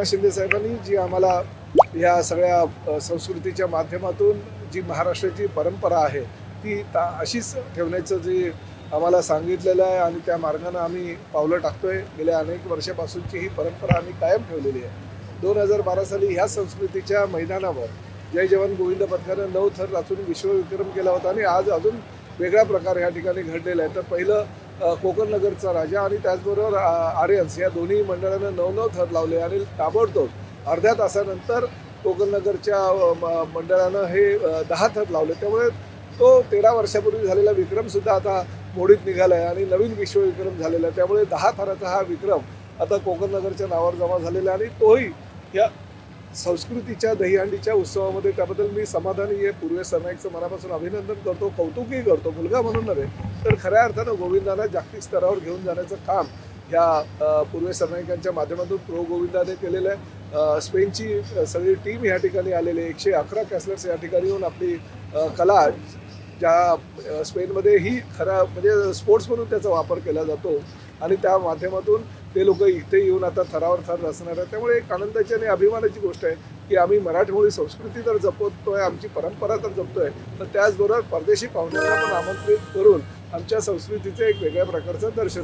एकनाथ शिंदे साहेबांनी जी आम्हाला या सगळ्या संस्कृतीच्या माध्यमातून जी महाराष्ट्राची परंपरा आहे ती ता अशीच ठेवण्याचं जे आम्हाला सांगितलेलं आहे आणि त्या मार्गानं आम्ही पावलं टाकतोय गेल्या अनेक वर्षापासूनची ही परंपरा आम्ही कायम ठेवलेली आहे. दोन हजार बारा साली ह्या संस्कृतीच्या मैदानावर जय जवान गोविंद पथकानं नऊ थर रचून विश्वविक्रम केला होता आणि आज अजून वेगळा प्रकार या ठिकाणी घडलेला आहे. तर पहिलं कोकण नगरचा राजा आणि त्याचबरोबर आर्यन्स या दोन्ही मंडळानं नऊ नऊ थर लावले आणि ताबडतोब अर्ध्या तासानंतर कोकण नगरच्या मंडळानं हे दहा थर लावले. त्यामुळे तो तेरा वर्षापूर्वी झालेला विक्रमसुद्धा आता मोडीत निघाला आहे आणि नवीन विश्वविक्रम झालेला आहे. त्यामुळे दहा थराचा हा विक्रम आता कोकण नगरच्या नावावर जमा झालेला आहे आणि तोही या संस्कृतीच्या दहीहंडीच्या उत्सवामध्ये त्याबद्दल मी समाधानी आहे. पूर्वे सरनाईकचं मनापासून अभिनंदन करतो कौतुकही करतो मुलगा म्हणून नव्हे तर खऱ्या अर्थानं गोविंदाला जागतिक स्तरावर घेऊन जाण्याचं काम ह्या पूर्वे सरनाईकांच्या माध्यमातून प्रो गोविंदाने केलेलं आहे. स्पेनची सगळी टीम या ठिकाणी आलेली आहे. एकशे अकरा कॅसलर्स या ठिकाणी येऊन आपली कला ज्या स्पेनमध्येही स्पेनमध्ये ही खरा म्हणजे स्पोर्ट्स म्हणून त्याचा वापर केला जातो. आणि त्या माध्यमातून ते लोक इथे येऊन आता थरावर थर रचणार आहेत. त्यामुळे एक आनंदाची आणि अभिमानाची गोष्ट आहे की आम्ही मराठमोळी संस्कृती तर जपतोय आमची परंपरा तर जपतोय तर त्याचबरोबर परदेशी पाहुण्यांना पण आमंत्रित करून आमच्या संस्कृतीचं एक वेगळ्या प्रकारचं दर्शन